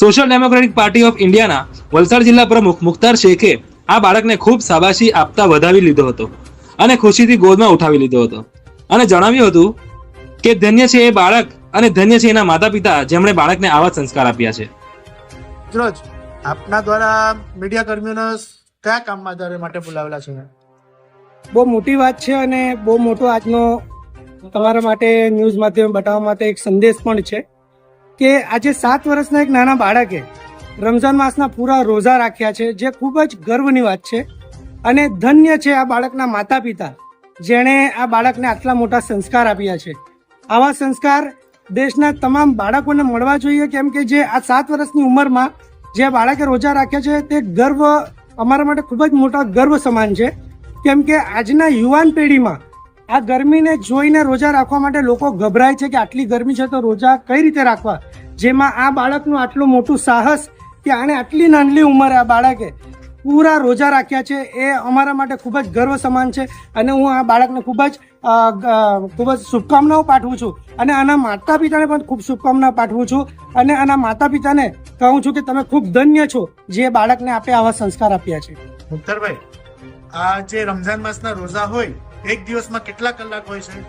Social democratic party of ઇન્ડિયાના વલસાડ જિલ્લા પ્રમુખ મુખ્તાર શેખે આ બાળકને ખૂબ શાબાશી આપતા વધાવી લીધો હતો અને ખુશીથી ગોદમાં ઉઠાવી લીધો હતો. અને જણાવ્યું હતું કે ધન્ય છે એ બાળક અને ધન્ય છે એના માતા પિતા જેમણે બાળકને આવા સંસ્કાર આપ્યા છે. રોજ આપના દ્વારા મીડિયા કર્મીઓને કયા કામમાં દર માટે બોલાવેલા છે? બહુ મોટી વાત છે અને બહુ મોટો આજનો તમારા માટે ન્યૂઝ માધ્યમ બતાવવા માટે એક સંદેશ પણ છે. કે આજે સાત વર્ષના એક નાના બાળકે રમઝાન માસના પૂરા રોઝા રાખ્યા છે, જે ખૂબ જ ગર્વની વાત છે. અને ધન્ય છે આ બાળકના માતા પિતા જેણે આ બાળકને આટલા મોટા સંસ્કાર આપ્યા છે. આવા સંસ્કાર દેશના તમામ બાળકોને મળવા જોઈએ, કેમ કે જે આ સાત વર્ષની ઉંમરમાં જે બાળકે રોજા રાખ્યા છે, તે ગર્વ અમારા માટે ખૂબ જ મોટા ગર્વ સમાન છે. કેમ કે આજના યુવાન પેઢીમાં આ ગરમીને જોઈને રોજા રાખવા માટે લોકો ગભરાય છે કે આટલી ગરમી છે તો રોજા કઈ રીતે રાખવા? જેમાં આ બાળકનું આટલું મોટું સાહસ કે આણે આટલી નાનલી ઉંમરે આ બાળકે પૂરા રોજા રાખ્યા છે, એ અમારા માટે ખૂબ જ ગર્વ સમાન છે અને હું આ બાળકને ખૂબ જ ખૂબ જ શુભકામનાઓ પાઠવું છું અને આના માતા પિતાને પણ ખૂબ શુભકામના પાઠવું છું અને આના માતા પિતાને કહું છું કે તમે ખૂબ ધન્ય છો જે બાળકને આપે આવા સંસ્કાર આપ્યા છે. મુખ્તરભાઈ આ જે રમઝાન માસના રોઝા હોય એક દિવસમાં કેટલા કલાક હોય છે?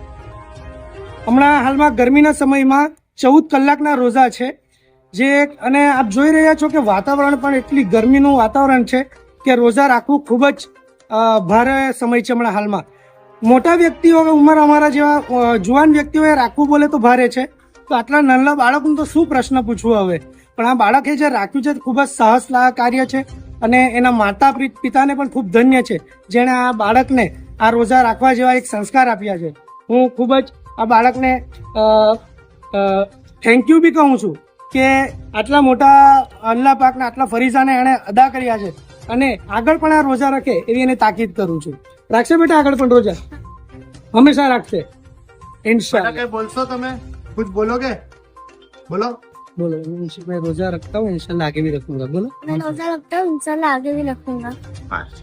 હમણાં હાલમાં ગરમીના સમયમાં ચૌદ કલાકના રોઝા છે. જે અને આપ જોઈ રહ્યા છો કે વાતાવરણ પણ એટલી ગરમીનું વાતાવરણ છે કે રોઝા રાખવું ખૂબ જ ભારે સમય છે હમણાં હાલમાં. મોટા વ્યક્તિઓ ઉંમર અમારા જેવા જુવાન વ્યક્તિઓએ રાખવું બોલે તો ભારે છે. તો આટલા નાના બાળકનું તો શું પ્રશ્ન પૂછવું હવે? પણ આ બાળકે જે રાખ્યું છે ખૂબ જ સાહસ લાયક કાર્ય છે અને એના માતા પિતાને પણ ખૂબ ધન્ય છે. જેણે આ બાળકને આ રોજા રાખવા જેવા એક સંસ્કાર આપ્યા છે હું ખૂબ જ આ બાળકને થેન્ક યુ બી કહું છું કે આટલા મોટા અલ્લાહ પાકના આટલા ફરીઝાને એણે અદા કર્યા છે અને આગળ પણ આ રોજા રાખે એવી એને તાકીદ કરું છું રાખશે બેટા આગળ પણ રોજા હંમેશા રાખશે બેટા ઇન્શાલ્લાહ કઈ બોલશો તમે કુછ બોલોગે બોલો બોલો मैं रोजा रखता हूँ इंशाल्लाह आगे भी रखूंगा बोलो मैं रोजा रखता हूँ इंशाल्लाह आगे भी रखूंगा પાંચ